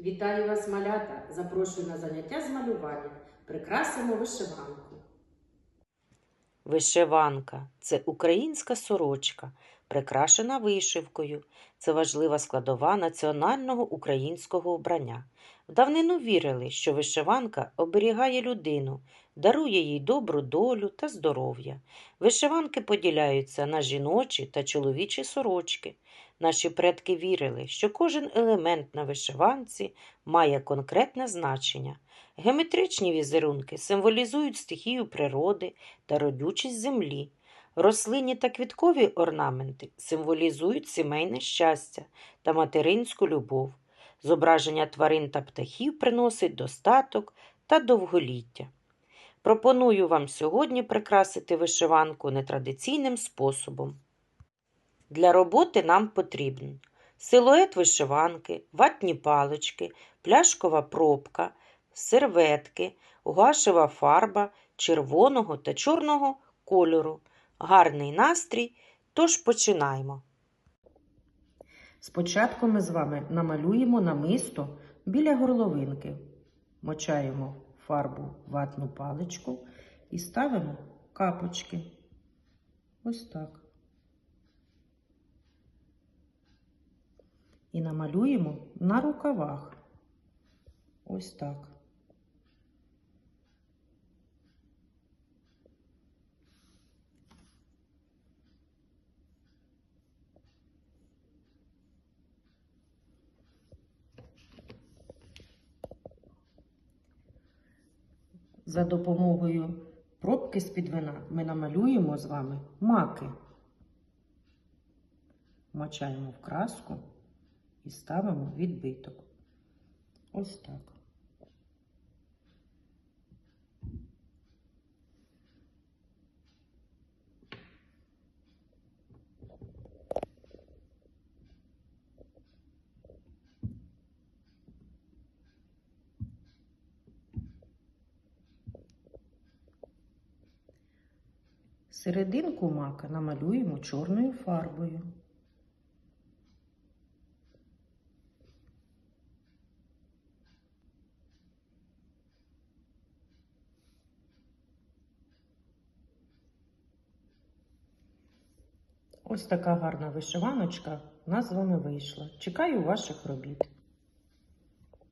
Вітаю вас, малята! Запрошую на заняття з малювання. Прикрасимо вишиванку. Вишиванка це українська сорочка, прикрашена вишивкою. Це важлива складова національного українського обрання. В давнину вірили, що вишиванка оберігає людину, дарує їй добру долю та здоров'я. Вишиванки поділяються на жіночі та чоловічі сорочки. Наші предки вірили, що кожен елемент на вишиванці має конкретне значення. Геометричні візерунки символізують стихію природи та родючість землі. Рослинні та квіткові орнаменти символізують сімейне щастя та материнську любов. Зображення тварин та птахів приносить достаток та довголіття. Пропоную вам сьогодні прикрасити вишиванку нетрадиційним способом. Для роботи нам потрібен силует вишиванки, ватні палички, пляшкова пробка, серветки, гуашева фарба червоного та чорного кольору. Гарний настрій, тож починаємо. Спочатку ми з вами намалюємо намисто біля горловинки. Мочаємо фарбу ватну паличку і ставимо капочки. Ось так. І намалюємо на рукавах. Ось так. За допомогою пробки з-під вина ми намалюємо з вами маки. Мочаємо в краску і ставимо відбиток. Ось так. Серединку мака намалюємо чорною фарбою. Ось така гарна вишиваночка у нас з вами вийшла. Чекаю ваших робіт.